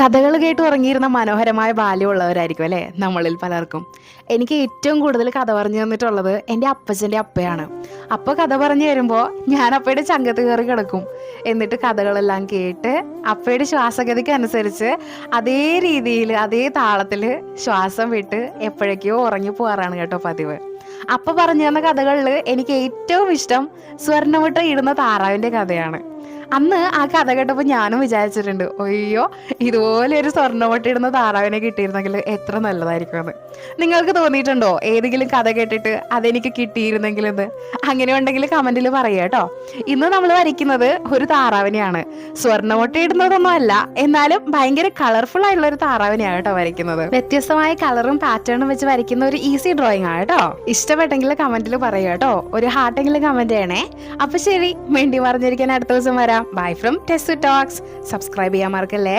കഥകൾ കേട്ട് ഉറങ്ങിയിരുന്ന മനോഹരമായ ബാല്യമുള്ളവരായിരിക്കും അല്ലേ? നമ്മളിൽ പലർക്കും. എനിക്ക് ഏറ്റവും കൂടുതൽ കഥ പറഞ്ഞു തന്നിട്ടുള്ളത് എന്റെ അപ്പച്ചന്റെ അപ്പയാണ്. അപ്പ കഥ പറഞ്ഞു തരുമ്പോൾ ഞാൻ അപ്പയുടെ ചങ്കത്ത് കയറി കിടക്കും. എന്നിട്ട് കഥകളെല്ലാം കേട്ട് അപ്പയുടെ ശ്വാസഗതിക്ക് അനുസരിച്ച് അതേ രീതിയിൽ അതേ താളത്തിൽ ശ്വാസം വിട്ട് എപ്പോഴേക്കോ ഉറങ്ങി പോകാറാണ് കേട്ടോ പതിവ്. അപ്പ പറഞ്ഞു തന്ന കഥകളിൽ എനിക്ക് ഏറ്റവും ഇഷ്ടം സ്വർണമുട്ട ഇടുന്ന താറാവിന്റെ കഥയാണ്. അന്ന് ആ കഥ കേട്ടപ്പോൾ ഞാനും വിചാരിച്ചിട്ടുണ്ട് അയ്യോ ഇതുപോലെ ഒരു സ്വർണമുട്ട ഇടുന്ന താറാവിനെ കിട്ടിയിരുന്നെങ്കിൽ എത്ര നല്ലതായിരിക്കും എന്ന് നിങ്ങൾക്ക് തോന്നിയിട്ടുണ്ടോ? ഏതെങ്കിലും കഥ കേട്ടിട്ട് അതെനിക്ക് കിട്ടിയിരുന്നെങ്കിൽ എന്ന് അങ്ങനെ ഉണ്ടെങ്കിൽ കമന്റിൽ പറയുക കേട്ടോ. ഇന്ന് നമ്മൾ വരയ്ക്കുന്നത് ഒരു താറാവിനെയാണ്. സ്വർണമുട്ട ഇടുന്നതൊന്നും അല്ല എന്നാലും ഭയങ്കര കളർഫുൾ ആയിട്ടുള്ള ഒരു താറാവിനെയാണ് കേട്ടോ വരയ്ക്കുന്നത്. വ്യത്യസ്തമായ കളറും പാറ്റേണും വെച്ച് വരയ്ക്കുന്ന ഒരു ഈസി ഡ്രോയിങ് ആണ് കേട്ടോ. ഇഷ്ടപ്പെട്ടെങ്കിൽ കമന്റിൽ പറയുക കേട്ടോ. ഒരു ഹാർട്ടെങ്കിലും കമന്റ് ചെയ്യണേ. അപ്പൊ ശരി വേണ്ടി പറഞ്ഞിരിക്കാൻ അടുത്ത ദിവസം വരാം. Bye from test talks subscribe ചെയ്യാൻ മറക്കല്ലേ?